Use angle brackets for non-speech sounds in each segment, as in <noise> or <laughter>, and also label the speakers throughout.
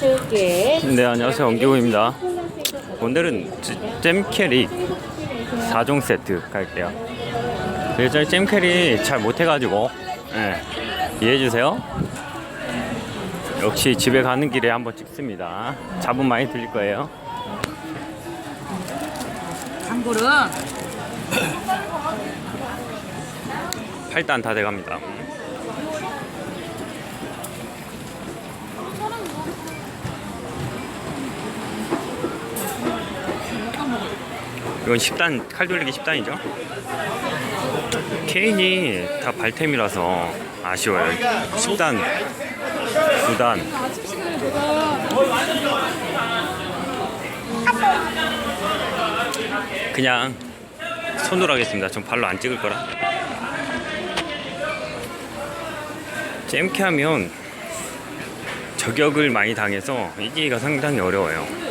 Speaker 1: 네, 안녕하세요. 엄기호입니다. 오늘은 잼캐리 4종 세트 갈게요. 예전에 잼캐리 잘 못해가지고, 예, 이해해주세요. 역시 집에 가는 길에 한번 찍습니다. 잡음 많이 들릴 거예요.
Speaker 2: 장고를
Speaker 1: 8단 다 돼갑니다. 이건 10단, 칼 돌리기 10단이죠? 케인이 다 발템이라서 아쉬워요. 10단, 9단. 그냥 손으로 하겠습니다. 전 발로 안 찍을 거라. 잼캐 하면 저격을 많이 당해서 이기기가 상당히 어려워요.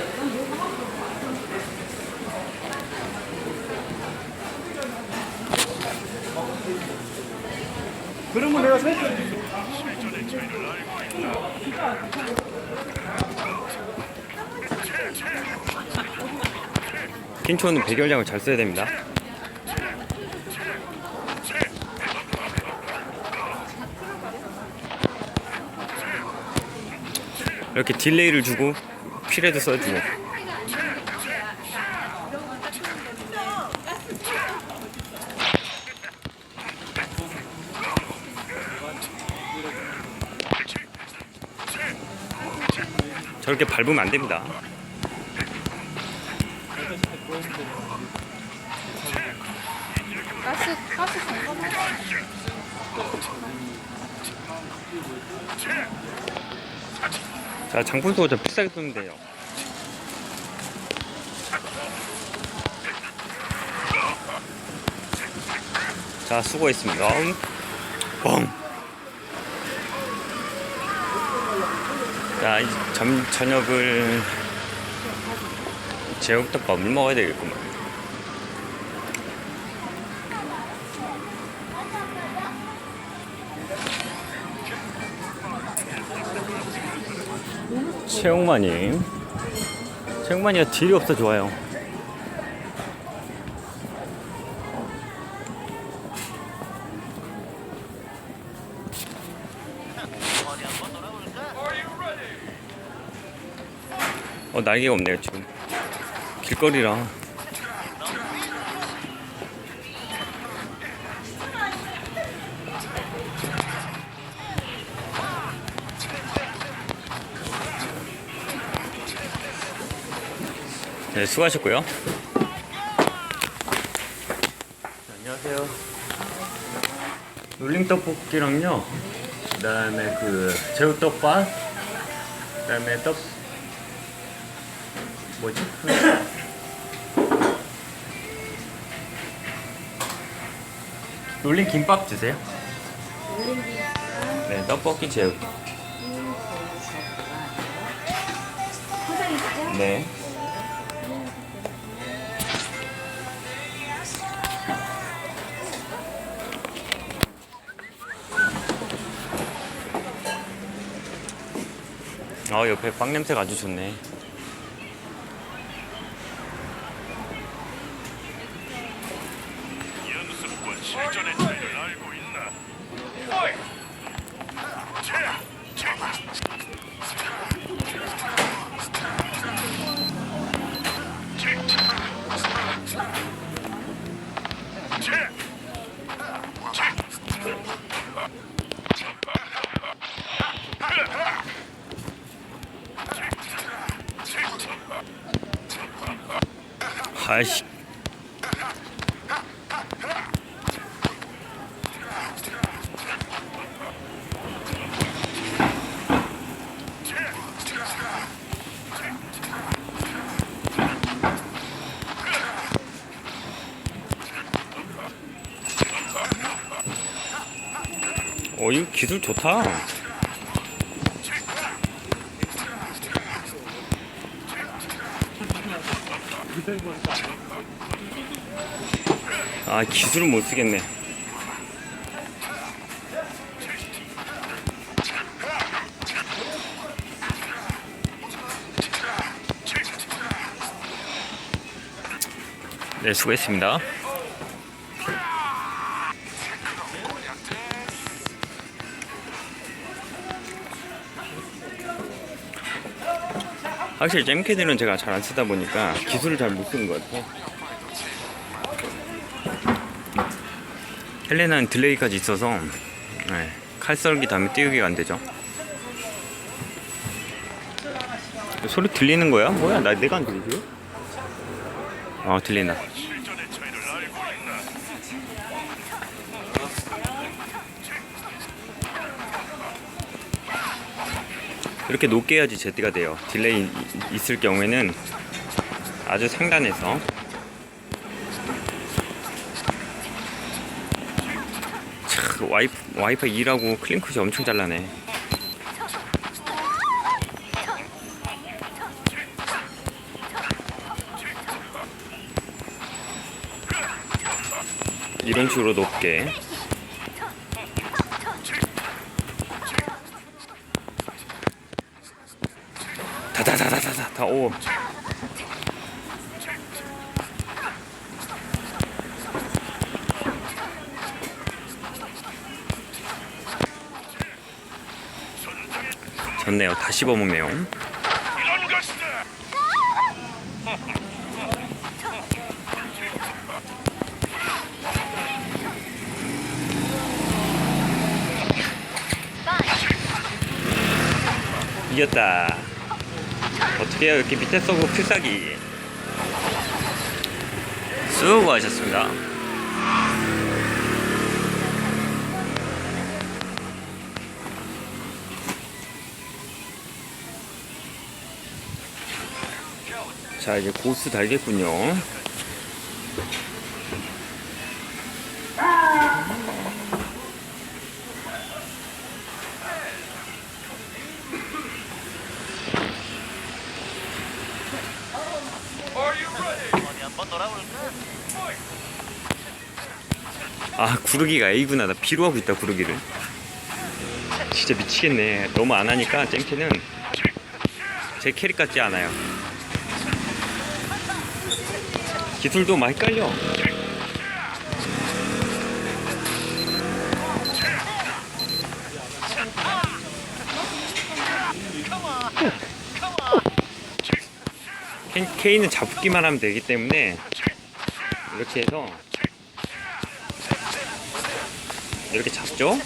Speaker 3: 그러면 내가 세
Speaker 1: 킨초는 백열량을 잘 써야 됩니다. 이렇게 딜레이를 주고 필에도 써주고 저렇게 밟으면 안 됩니다.
Speaker 4: 가스 가스. 자,
Speaker 1: 장풍도 좀 비싸게 쓰면 돼요. 자, 수고했습니다. 뻥! 자, 이 점, 저녁을 제육덮밥을 먹어야 되겠구만. 최영만이 최영만이가 딜이 없어 좋아요 어 날개가 없네요 지금. 길거리라. 네 수고하셨고요. 안녕하세요. 놀림 떡볶이랑요. 그 다음에 그 제육덮밥 그 다음에 떡 뭐지? <laughs> 놀림 김밥 주세요? 네 떡볶이 제육. 네. 아 옆에 빵 냄새가 아주 좋네 아이씨. 어 이거 기술 좋다 아 기술은 못 쓰겠네. 네 수고했습니다. 확실히 잼캐들은 제가 잘 안 쓰다 보니까 기술을 잘 못 쓰는 것 같아요. 헬레나는 딜레이까지 있어서 네, 칼썰기 다음에 띄우기가 안 되죠. 소리 들리는 거야? 뭐야? 나 내가 안 들리지? 아 들린다. 이렇게 높게 해야지 제때가 돼요. 딜레이 이- 있을 경우에는 아주 상단에서 참, 와이프, 와이파이 2라고 클링크시 엄청 잘 나네. 이런 식으로 높게 좋네요. 다 씹어먹네요. 이겼다. 어떻게 해요? 이렇게 밑에 쏘고 필살기. 수고하셨습니다 자 이제 고스 달겠군요. 아 구르기가 A구나. 나 B로 하고 있다 구르기를. 진짜 미치겠네. 너무 안 하니까 잼캐는 제 캐릭 같지 않아요 기술도 많이 깔려. K는 잡기만 하면 되기 때문에 이렇게 해서 이렇게 잡죠?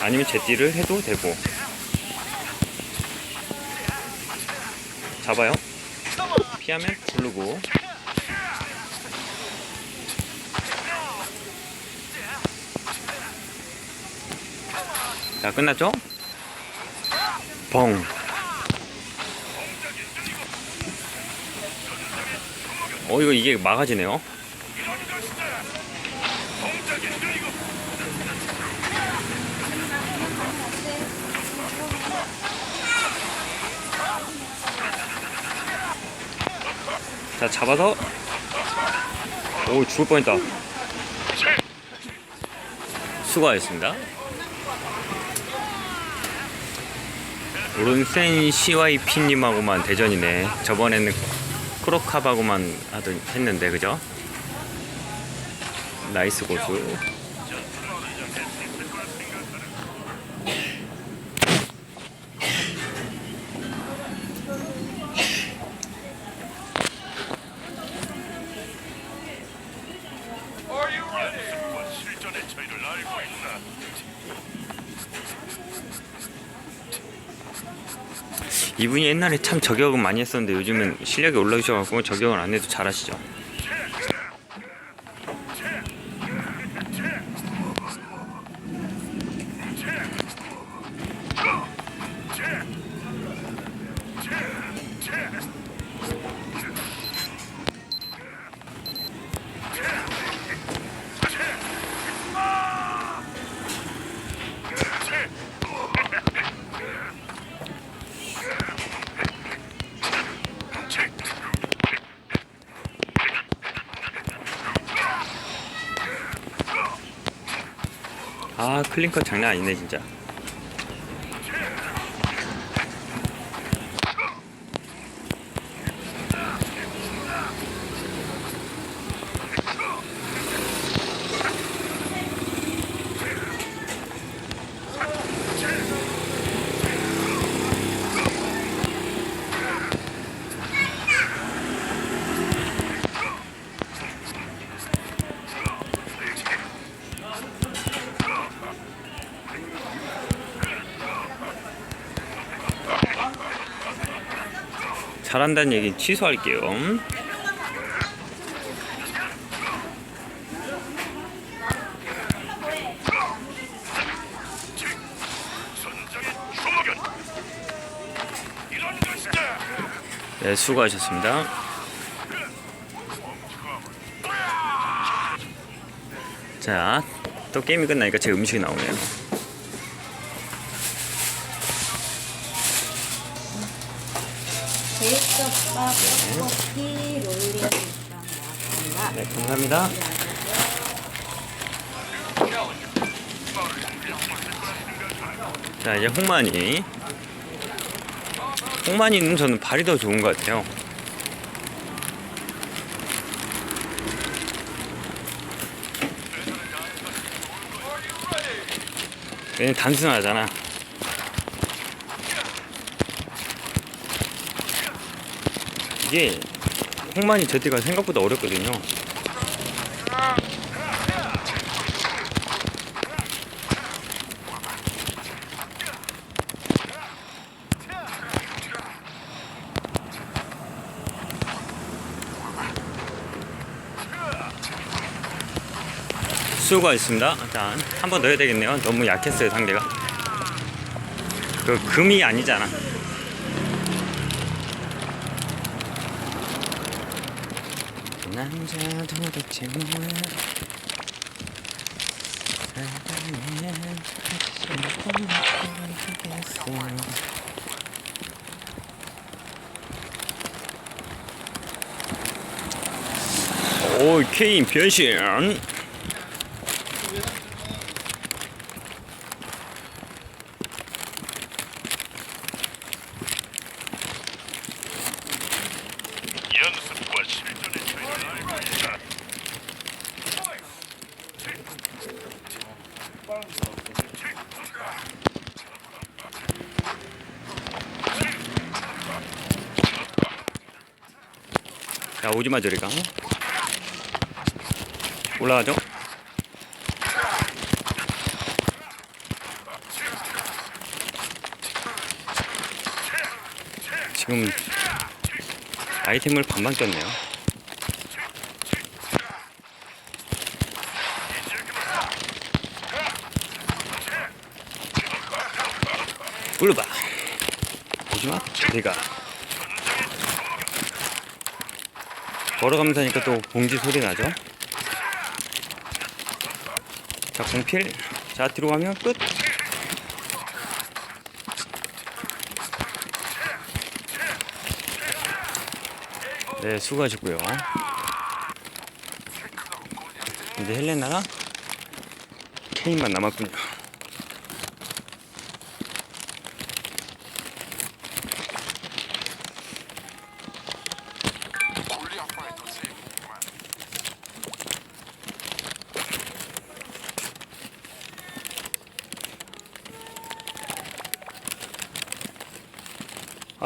Speaker 1: 아니면 제띠를 해도 되고. 잡아요 피하면 부르고. 자 끝났죠? 벙. 어 이거 이게 막아지네요 자 잡아서. 오 죽을 뻔했다. 수고하셨습니다. 오른센 CYP님하고만 대전이네. 저번에는 크로캅하고만 하던 했는데 그죠? 나이스 고수
Speaker 5: 연습과 실전의 차이를 알고 있나?
Speaker 1: 이분이 옛날에 참 저격은 많이 했었는데 요즘은 실력이 올라오셔가지고 저격을 안 해도 잘하시죠 아 클린컷 장난 아니네 진짜 잘한다는 얘기 취소할게요. 네, 수고하셨습니다. 자, 또 게임이 끝나니까 제 음식이 나오네요.
Speaker 2: 제육덮밥, 떡볶이, 나왔습니다.
Speaker 1: 네, 감사합니다. 자, 이제 홍만이. 홍만이는 저는 발이 더 좋은 것 같아요. 얘는 단순하잖아. 이게 홍만이 제트가 생각보다 어렵거든요. 수고하셨습니다. 일단 한번 넣어야 되겠네요. 너무 약했어요 상대가. 그 금이 아니잖아. 남자 도대체 뭐야? 사랑해 하겠어. 오 케인 변신.
Speaker 5: 연습과 실전의 차이를 알고 있다.
Speaker 1: 자 오지마 저리가. 올라가죠. 지금 아이템을 반만 꼈네요. 꿀봐. 오지마. 내가 걸어가면서 하니까 또 봉지 소리 나죠. 자 공필. 자 뒤로 가면 끝. 네, 수고하셨고요. 이제 헬레나랑 케인만 남았군요.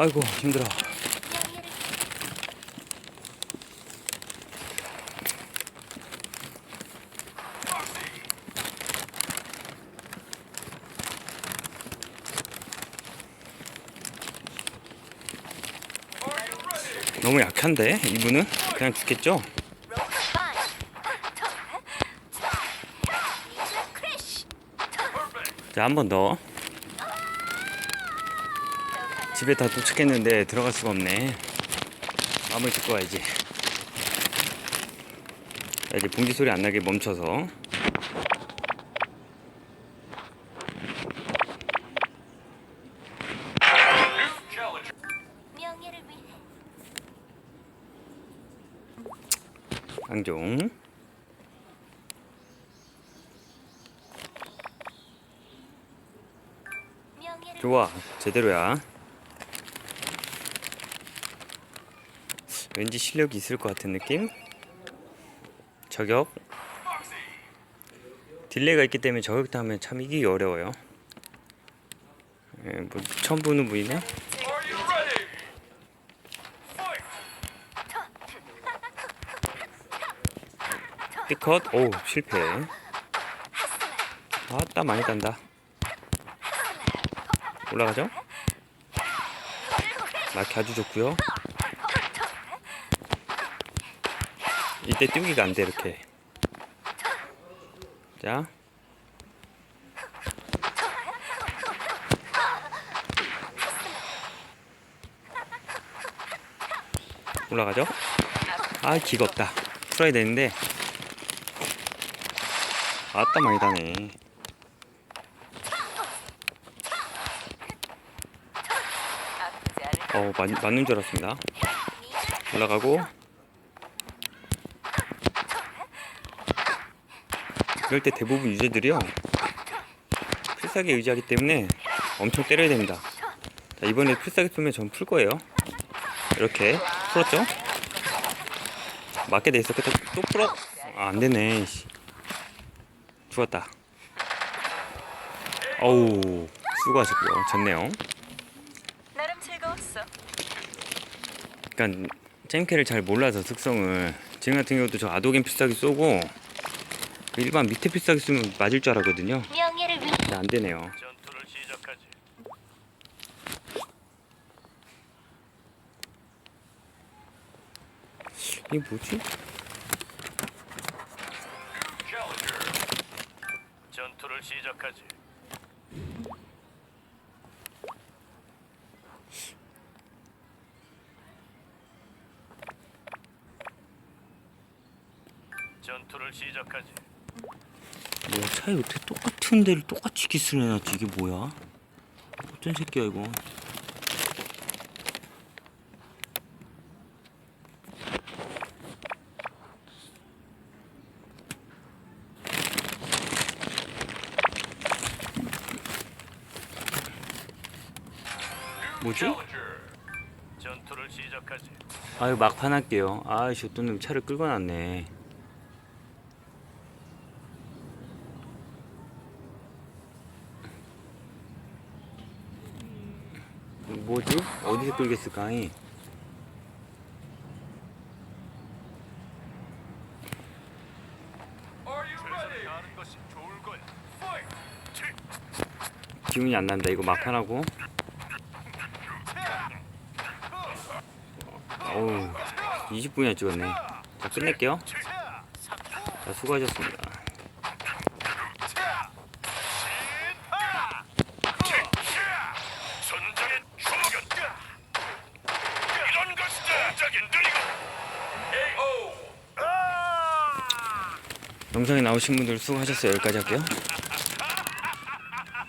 Speaker 1: 아이고 힘들어. 너무 약한데 이분은 그냥 죽겠죠? 자 한 번 더. 집에 다 도착했는데 들어갈 수가 없네. 마음을 짓고 와야지. 자, 이제 봉지 소리 안 나게 멈춰서. 강종. 좋아 제대로야. 왠지 실력이 있을 것 같은 느낌? 저격. 딜레이가 있기 때문에 저격도 하면 참 이기기 어려워요. 예, 뭐 처음 보는 분이네. 피컷, 오 실패. 아따 많이 딴다. 올라가죠? 마키 아주 좋고요. 이때 띄우기가 안 돼 이렇게. 자. 올라가죠? 아 기가 없다. 풀어야 되는데. 아따 많이 다네. 어 맞, 맞는 줄 알았습니다. 올라가고 이럴 때 대부분 유저들이요. 필살기 의지하기 때문에 엄청 때려야 됩니다. 자 이번에 필살기 쏘면 전 풀 거예요. 이렇게 풀었죠? 맞게 돼 있었겠다 또 풀어? 아, 안 되네. 씨. 죽었다. 어우 수고하셨고요. 졌네요.
Speaker 3: 나름 즐거웠어.
Speaker 1: 그러니까 잼캐를 잘 몰라서 특성을. 지금 같은 경우도 저 아도겐 필살기 쏘고 그 일반 밑에 필살기 쓰면 맞을 줄 알았거든요
Speaker 3: 명예를
Speaker 1: 근데 안 되네요
Speaker 5: 전투를 시작하지.
Speaker 1: 이게 뭐지? 차이 어떻게 똑같은 데를 똑같이 기술 해놨지 이게 뭐야? 어쩐 새끼야 이거 뭐지? 아유 막판 할게요 아이씨 어떤 놈 차를 끌고 났네 뭐지? 어디서 끌겠을까? 이? 기분이 안 난다 이거 막판하고 어우 20분이나 찍었네 자 끝낼게요 자 수고하셨습니다
Speaker 5: 전장의 주먹연. 이런 것이 전장이 느리고. 에이오. 아!
Speaker 1: 영상에 나 오신 분들 수고하셨어요. 여기까지 할게요